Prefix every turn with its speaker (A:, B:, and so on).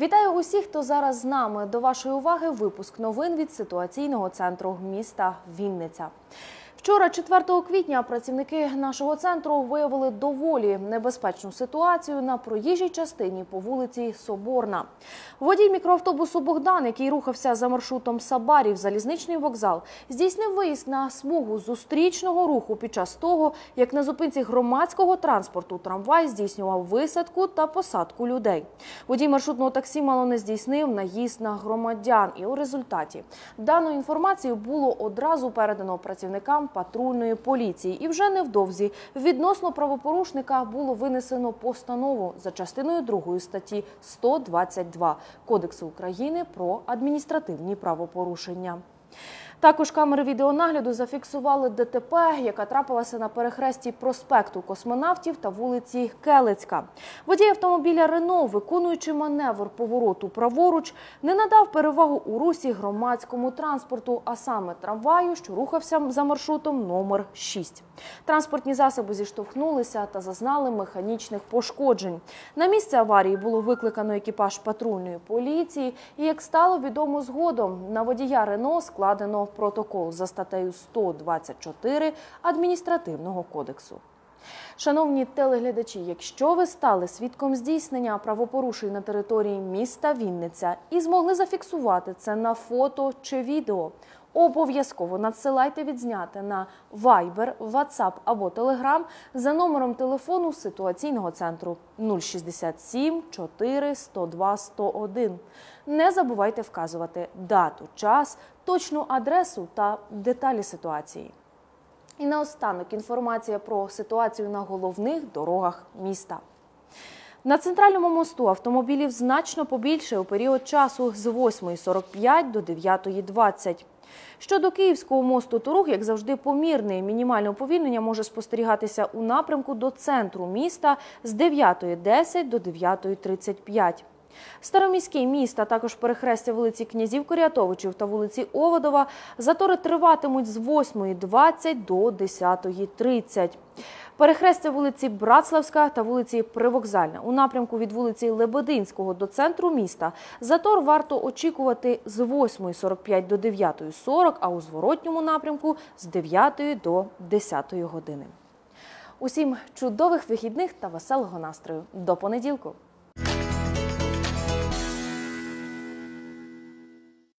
A: Вітаю усіх, хто зараз з нами. До вашої уваги випуск новин від ситуаційного центру міста Вінниця. Вчора, 4 квітня, працівники нашого центру виявили доволі небезпечну ситуацію на проїжджій частині по вулиці Соборна. Водій мікроавтобусу Богдан, який рухався за маршрутом Сабарів, залізничний вокзал, здійснив виїзд на смугу зустрічного руху під час того, як на зупинці громадського транспорту трамвай здійснював висадку та посадку людей. Водій маршрутного таксі мало не здійснив наїзд на громадян, і у результаті дану інформацію було одразу передано працівникам патрульної поліції. І вже невдовзі відносно правопорушника було винесено постанову за частиною 2 статті 122 Кодексу України про адміністративні правопорушення. Також камери відеонагляду зафіксували ДТП, яка трапилася на перехресті проспекту космонавтів та вулиці Келецька. Водій автомобіля Рено, виконуючи маневр повороту праворуч, не надав перевагу у русі громадському транспорту, а саме трамваю, що рухався за маршрутом номер 6. Транспортні засоби зіштовхнулися та зазнали механічних пошкоджень. На місце аварії було викликано екіпаж патрульної поліції, і як стало відомо згодом, на водія Рено складено протокол за статтею 124 адміністративного кодексу. Шановні телеглядачі, якщо ви стали свідком здійснення правопорушень на території міста Вінниця і змогли зафіксувати це на фото чи відео, обов'язково надсилайте відзняти на Viber, WhatsApp або Telegram за номером телефону ситуаційного центру 067 4 102 101. Не забувайте вказувати дату, час, точну адресу та деталі ситуації. І наостанок інформація про ситуацію на головних дорогах міста. На центральному мосту автомобілів значно побільше у період часу з 8.45 до 9.20. Щодо Київського мосту, то рух, як завжди, помірний. Мінімальне уповільнення може спостерігатися у напрямку до центру міста з 9.10 до 9.35. Староміський міст, а також перехрестя вулиці князів Корятовичів та вулиці Оводова затори триватимуть з 8.20 до 10.30. Перехрестя вулиці Братславська та вулиці Привокзальна у напрямку від вулиці Лебединського до центру міста затор варто очікувати з 8.45 до 9.40, а у зворотньому напрямку з 9 до 10 години. Усім чудових вихідних та веселого настрою. До понеділку!